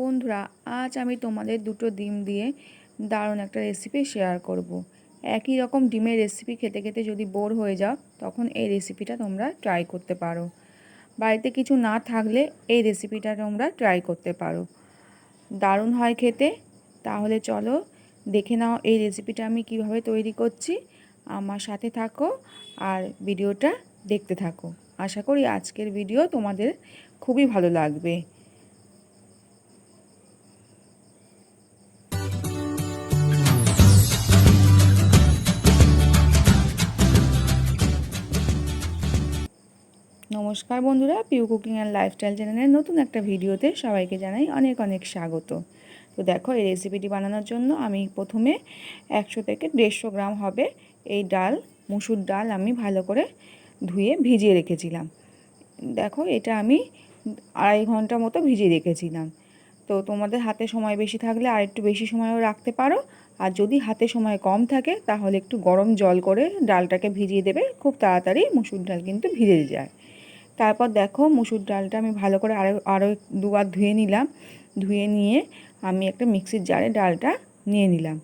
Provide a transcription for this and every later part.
বন্ধুরা, আজ আমি তোমাদের দুটো ডিম দিয়ে দারুণ একটা রেসিপি শেয়ার করব। একই রকম ডিমের রেসিপি খেতে খেতে যদি বোর হয়ে যাও, তখন এই রেসিপিটা তোমরা ট্রাই করতে পারো। বাড়িতে কিছু না থাকলে এই রেসিপিটা তোমরা ট্রাই করতে পারো। দারুণ হয় খেতে। তাহলে চলো দেখে নাও এই রেসিপিটা আমি কীভাবে তৈরি করছি। আমার সাথে থাকো আর ভিডিওটা দেখতে থাকো। আশা করি আজকের ভিডিও তোমাদের খুবই ভালো লাগবে। নমস্কার বন্ধুরা পিউ কুকিং অ্যান্ড লাইফস্টাইল চ্যানেলের নতুন একটা ভিডিওতে সবাইকে জানাই অনেক অনেক স্বাগত। তো দেখো, এই রেসিপিটি বানানোর জন্য আমি প্রথমে একশো থেকে দেড়শো গ্রাম হবে এই ডাল, মুসুর ডাল আমি ভালো করে ধুয়ে ভিজিয়ে রেখেছিলাম। দেখো, এটা আমি আড়াই ঘণ্টা মতো ভিজিয়ে রেখেছিলাম। তো তোমাদের হাতে সময় বেশি থাকলে আর একটু বেশি সময়ও রাখতে পারো। আর যদি হাতে সময় কম থাকে, তাহলে একটু গরম জল করে ডালটাকে ভিজিয়ে দেবে, খুব তাড়াতাড়ি মুসুর ডাল কিন্তু ভিজে যায়। তারপর দেখো মুসুর ডালটা আমি ভালো করে আরও আরও দুবার ধুয়ে নিলাম। ধুয়ে নিয়ে আমি একটা মিক্সির জারে ডালটা নিয়ে নিলাম।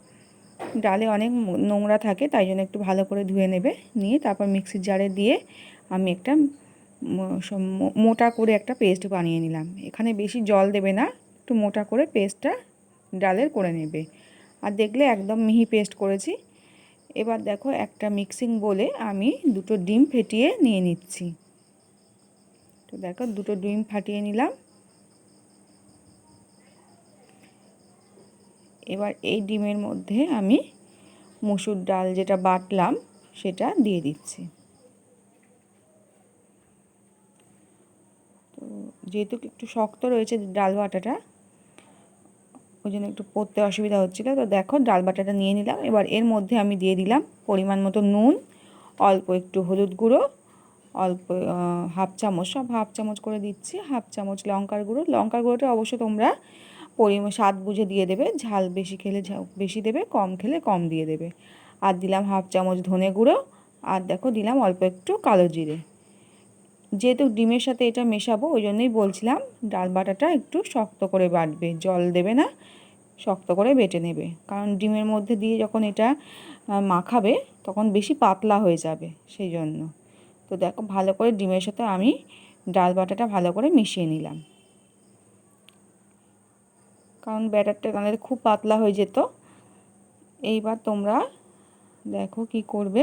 ডালে অনেক নোংরা থাকে, তাই জন্য একটু ভালো করে ধুয়ে নেবে। নিয়ে তারপর মিক্সির জারে দিয়ে আমি একটা মোটা করে একটা পেস্ট বানিয়ে নিলাম। এখানে বেশি জল দেবে না, একটু মোটা করে পেস্টটা ডালের করে নেবে। আর দেখলে একদম মিহি পেস্ট করেছি। এবার দেখো একটা মিক্সিং বলে আমি দুটো ডিম ফেটিয়ে নিয়ে নিচ্ছি। তো দেখো, দুটো ডিম ফাটিয়ে নিলাম। এবার এই ডিমের মধ্যে আমি মুসুর ডাল যেটা বাটলাম, সেটা দিয়ে দিচ্ছি। তো যেহেতু একটু শক্ত রয়েছে ডাল বাটাটা, ওই জন্য একটু পড়তে অসুবিধা হচ্ছিল। তো দেখো, ডাল বাটাটা নিয়ে নিলাম। এবার এর মধ্যে আমি দিয়ে দিলাম পরিমাণ মতো নুন, অল্প একটু হলুদ গুঁড়ো অল্প হাফ চামচ, সব হাফ চামচ করে দিচ্ছি, হাফ চামচ লঙ্কার গুঁড়ো। লঙ্কার গুঁড়োটা অবশ্য তোমরা পরিমাণ স্বাদ বুঝে দিয়ে দেবে, ঝাল বেশি খেলে বেশি দেবে, কম খেলে কম দিয়ে দেবে। আর দিলাম হাফ চামচ ধনে গুঁড়ো, আর দেখো দিলাম অল্প একটু কালো জিরে। যেহেতু ডিমের সাথে এটা মেশাবো, ওই জন্যই বলছিলাম ডাল বাটাটা একটু শক্ত করে বাটবে, জল দেবে না, শক্ত করে বেটে নেবে। কারণ ডিমের মধ্যে দিয়ে যখন এটা মাখাবে, তখন বেশি পাতলা হয়ে যাবে, সেই জন্য। তো দেখো ভালো করে ডিমের সাথে আমি ডাল বাটাটা ভালো করে মিশিয়ে নিলাম। কারণ ব্যাটারটা তাদের খুব পাতলা হয়ে যেত। এইবার তোমরা দেখো কি করবে।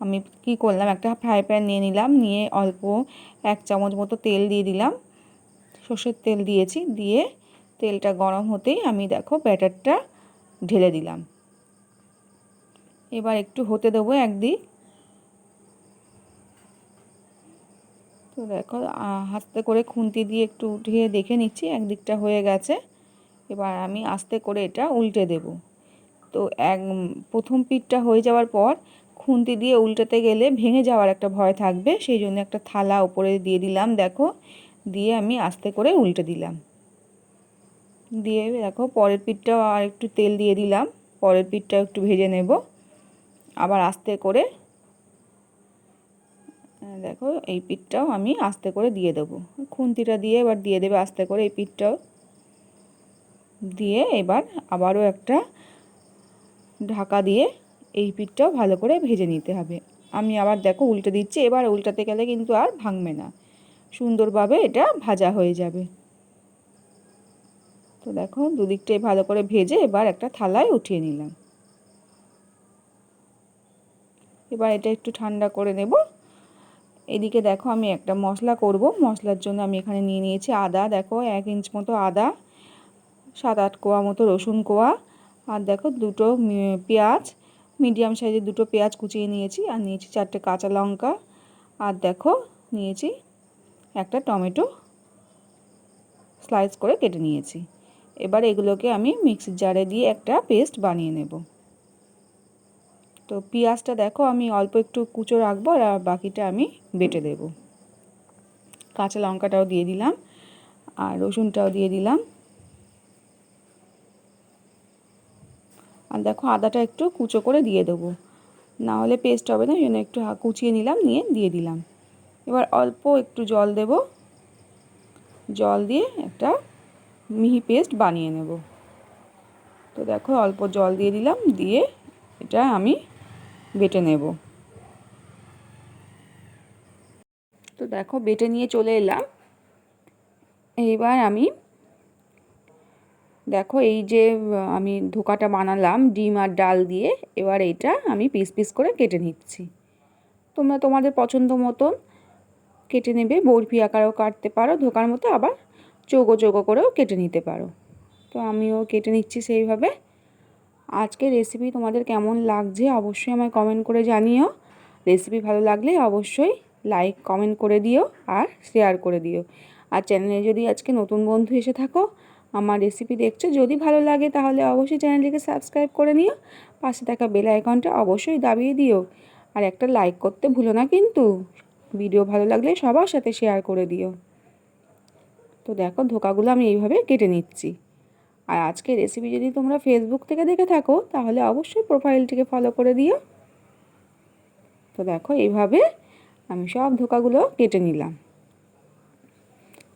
আমি কি করলাম, একটা ফ্রাই প্যান নিয়ে নিলাম, নিয়ে অল্প এক চামচ মতো তেল দিয়ে দিলাম। সর্ষের তেল দিয়েছি, দিয়ে তেলটা গরম হতেই আমি দেখো ব্যাটারটা ঢেলে দিলাম। এবার একটু হতে দেবো একদিক। তো দেখো হাতে করে খুন্তি দিয়ে একটু উঠিয়ে দেখে নিচ্ছি, একদিকটা হয়ে গেছে। এবার আমি আস্তে করে এটা উল্টে দেব। তো এক, প্রথম পিঠটা হয়ে যাওয়ার পর খুন্তি দিয়ে উল্টাতে গেলে ভেঙে যাওয়ার একটা ভয় থাকবে, সেই জন্য একটা থালা ওপরে দিয়ে দিলাম, দেখো। দিয়ে আমি আস্তে করে উল্টে দিলাম। দিয়ে দেখো, পরের পিঠটাও আর একটু তেল দিয়ে দিলাম, পরের পিঠটাও একটু ভেজে নেব। আবার আস্তে করে দেখো, এই পিঠটাও আমি আস্তে করে দিয়ে দেবো। খুন্তিটা দিয়ে এবার দিয়ে দেবে আস্তে করে এই পিঠটাও। দিয়ে এবার আবারও একটা ঢাকা দিয়ে এই পিঠটাও ভালো করে ভেজে নিতে হবে। আমি আবার দেখো উল্টে দিচ্ছি, এবার উল্টাতে গেলে কিন্তু আর ভাঙবে না। সুন্দরভাবে এটা ভাজা হয়ে যাবে। তো দেখো, দুদিকটাই ভালো করে ভেজে এবার একটা থালায় উঠিয়ে নিলাম। এবার এটা একটু ঠান্ডা করে নেব। এদিকে দেখো আমি একটা মশলা করব। মশলার জন্য আমি এখানে নিয়ে নিয়েছি আদা। দেখো এক ইঞ্চ মতো আদা, সাত আট কোয়া মতো রসুন কোয়া, আর দেখো দুটো পেঁয়াজ, মিডিয়াম সাইজের দুটো পেঁয়াজ কুচিয়ে নিয়েছি, আর নিয়েছি চারটে কাঁচা লঙ্কা, আর দেখো নিয়েছি একটা টমেটো স্লাইস করে কেটে নিয়েছি। এবার এগুলোকে আমি মিক্সির জারে দিয়ে একটা পেস্ট বানিয়ে নেব। তো পেঁয়াজটা দেখো, আমি অল্প একটু কুচো রাখব আর বাকিটা আমি বেটে দেব। কাঁচা লঙ্কাটাও দিয়ে দিলাম আর রসুনটাও দিয়ে দিলাম। আর দেখো আদাটা একটু কুচো করে দিয়ে দেবো। না হলে পেস্ট হবে না ওই জন্য একটু কুচিয়ে নিলাম, নিয়ে দিয়ে দিলাম। এবার অল্প একটু জল দেব। জল দিয়ে একটা মিহি পেস্ট বানিয়ে নেব। তো দেখো অল্প জল দিয়ে দিলাম, দিয়ে এটা আমি বেটে নেব। তো দেখো, বেটে নিয়ে চলে এলাম। এইবার আমি দেখো, এই যে আমি ধোকাটা বানালাম, ডিম আর ডাল দিয়ে। এবার এইটা আমি পিস পিস করে কেটে নিচ্ছি। তোমরা তোমাদের পছন্দ মতন কেটে নেবে। বরফি আকারেও কাটতে পারো, ধোকার মতো আবার চৌকো চৌকো করেও কেটে নিতে পারো। তো আমিও কেটে নিচ্ছি সেইভাবে। আজকে রেসিপি তোমাদের কেমন লাগছে অবশ্যই আমায় কমেন্ট করে জানিও। রেসিপি ভালো লাগলে অবশ্যই লাইক কমেন্ট করে দিও আর শেয়ার করে দিও। আর চ্যানেলে যদি আজকে নতুন বন্ধু এসে থাকো, আমার রেসিপি দেখছ, যদি ভালো লাগে তাহলে অবশ্যই চ্যানেলটিকে সাবস্ক্রাইব করে নিও। পাশে থাকা বেল আইকনটা অবশ্যই দাবিয়ে দিও। আর একটা লাইক করতে ভুলো না কিন্তু ভিডিও ভালো লাগলে সবার সাথে শেয়ার করে দিও। তো দেখো ধোকাগুলো আমি এইভাবে কেটে নিচ্ছি। আর আজকে রেসিপি যদি তোমরা ফেসবুক থেকে দেখে থাকো, তাহলে অবশ্যই প্রোফাইলটিকে ফলো করে দিও। তো দেখো, এইভাবে আমি সব ধোকাগুলো কেটে নিলাম।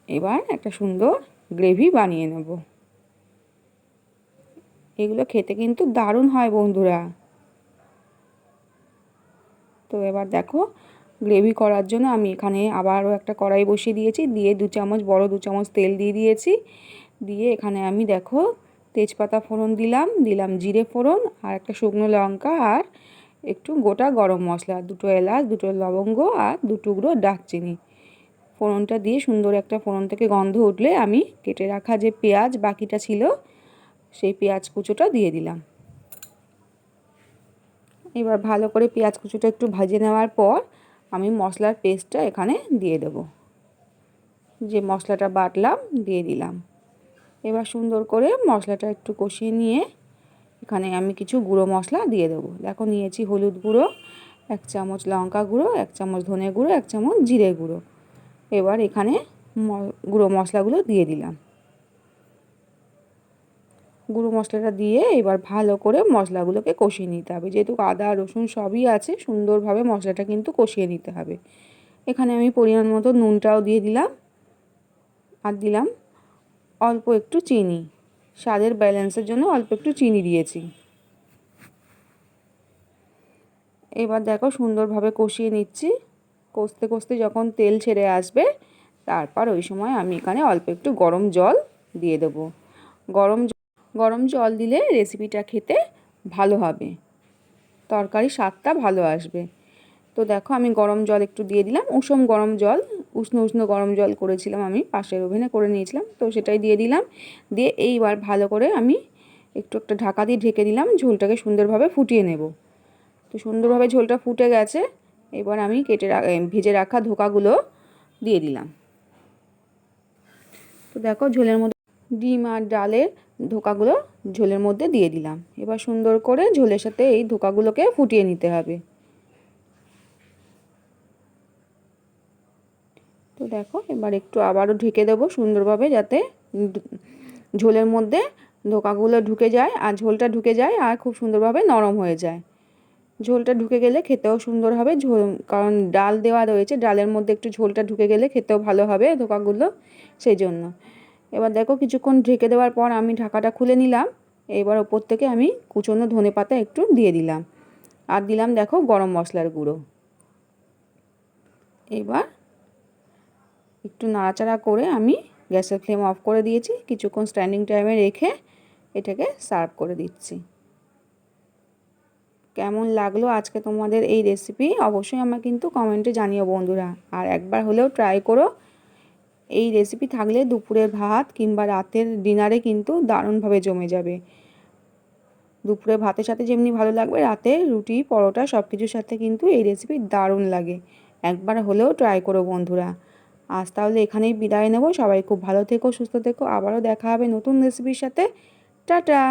এবার একটা সুন্দর গ্রেভি বানিয়ে নেব। এগুলো খেতে কিন্তু দারুণ হয় বন্ধুরা। তো এবার দেখো গ্রেভি করার জন্য আমি এখানে আবারও একটা কড়াই বসিয়ে দিয়েছি। দিয়ে দু চামচ, বড় দু চামচ তেল দিয়ে দিয়েছি। দিয়ে এখানে আমি দেখো তেজপাতা ফোড়ন দিলাম দিলাম জিরে ফোড়ন আর একটা শুকনো লঙ্কা আর একটু গোটা গরম মশলা, দুটো এলাচ, দুটো লবঙ্গ আর দু টুকরো দারচিনি ফোড়নটা দিয়ে সুন্দর একটা ফোড়ন থেকে গন্ধ উঠলে আমি কেটে রাখা যে পেঁয়াজ বাকিটা ছিল, সেই পেঁয়াজ কুচোটা দিয়ে দিলাম। এবার ভালো করে পেঁয়াজ কুচোটা একটু ভাজে নেওয়ার পর আমি মশলার পেস্টটা এখানে দিয়ে দেব। যে মশলাটা বাটলাম, দিয়ে দিলাম। এবার সুন্দর করে মশলাটা একটু কষিয়ে নিয়ে এখানে আমি কিছু গুঁড়ো মশলা দিয়ে দেবো। দেখো, নিয়েছি হলুদ গুঁড়ো, এক চামচ লঙ্কা গুঁড়ো, এক চামচ ধনে গুঁড়ো, এক চামচ জিরে গুঁড়ো। এবার এখানে গুঁড়ো মশলাগুলো দিয়ে দিলাম। গুঁড়ো মশলাটা দিয়ে এবার ভালো করে মশলাগুলোকে কষিয়ে নিতে হবে। যেহেতু আদা, রসুন সবই আছে, সুন্দরভাবে মশলাটা কিন্তু কষিয়ে নিতে হবে। এখানে আমি পরিমাণ মতো নুনটাও দিয়ে দিলাম। আর দিলাম অল্প একটু চিনি। স্বাদের ব্যালেন্সের জন্য অল্প একটু চিনি দিয়েছি। এবার দেখো সুন্দরভাবে কষিয়ে নিচ্ছি। কষতে কষতে যখন তেল ছেড়ে আসবে, তারপর ওই সময় আমি এখানে অল্প একটু গরম জল দিয়ে দেবো। গরম গরম জল দিলে রেসিপিটা খেতে ভালো হবে। তরকারি স্বাদটা ভালো আসবে। তো দেখো আমি গরম জল একটু দিয়ে দিলাম। উষম গরম জল উষ্ণ উষ্ণ গরম জল করেছিলাম আমি, পাশের ওভেনে করে নিয়েছিলাম। তো সেটাই দিয়ে দিলাম। দিয়ে এইবার ভালো করে আমি একটু একটা ঢাকা দিয়ে ঢেকে দিলাম, ঝোলটাকে সুন্দরভাবে ফুটিয়ে নেব। তো সুন্দরভাবে ঝোলটা ফুটে গেছে। এবার আমি কেটে ভেজে রাখা ধোকাগুলো দিয়ে দিলাম। তো দেখো ঝোলের মধ্যে ডিম আর ডালের ধোকাগুলো ঝোলের মধ্যে দিয়ে দিলাম। এবার সুন্দর করে ঝোলের সাথে এই ধোকাগুলোকে ফুটিয়ে নিতে হবে। তো দেখো, এবার একটু আবারও ঢেকে দেবো সুন্দরভাবে যাতে ঝোলের মধ্যে ধোকাগুলো ঢুকে যায় আর ঝোলটা ঢুকে যায় আর খুব সুন্দরভাবে নরম হয়ে যায়। ঝোলটা ঢুকে গেলে খেতেও সুন্দর হবে, ঝোল কারণ ডাল দেওয়া রয়েছে, ডালের মধ্যে একটু ঝোলটা ঢুকে গেলে খেতেও ভালো হবে ধোকাগুলো সেই জন্য এবার দেখো কিছুক্ষণ ঢেকে দেওয়ার পর আমি ঢাকাটা খুলে নিলাম, এবার ওপর থেকে আমি কুচনো ধনে পাতা একটু দিয়ে দিলাম। আর দিলাম দেখো গরম মশলার গুঁড়ো। এবার একটু নাড়াচাড়া করে আমি গ্যাসের ফ্লেম অফ করে দিয়েছি। কিছুক্ষণ স্ট্যান্ডিং টাইমে রেখে এটাকে সার্ভ করে দিচ্ছি। কেমন লাগল আজকে তোমাদের এই রেসিপি? অবশ্যই আমার কিন্তু কমেন্টে জানিও বন্ধুরা। আর একবার হলেও ট্রাই করো। এই রেসিপি থাকলে দুপুরের ভাত কিংবা রাতের ডিনারে কিন্তু দারুণভাবে জমে যাবে। দুপুরে ভাতের সাথে যেমনি ভালো লাগবে, রাতে রুটি, পরোটা সব কিছুর সাথে কিন্তু এই রেসিপি দারুণ লাগে। একবার হলেও ট্রাই করো বন্ধুরা। আজ তাহলে এখানেই বিদায় নেব। সবাই খুব ভালো থেকো, সুস্থ থেকো। আবারও দেখা হবে নতুন রেসিপির সাথে। টাটা!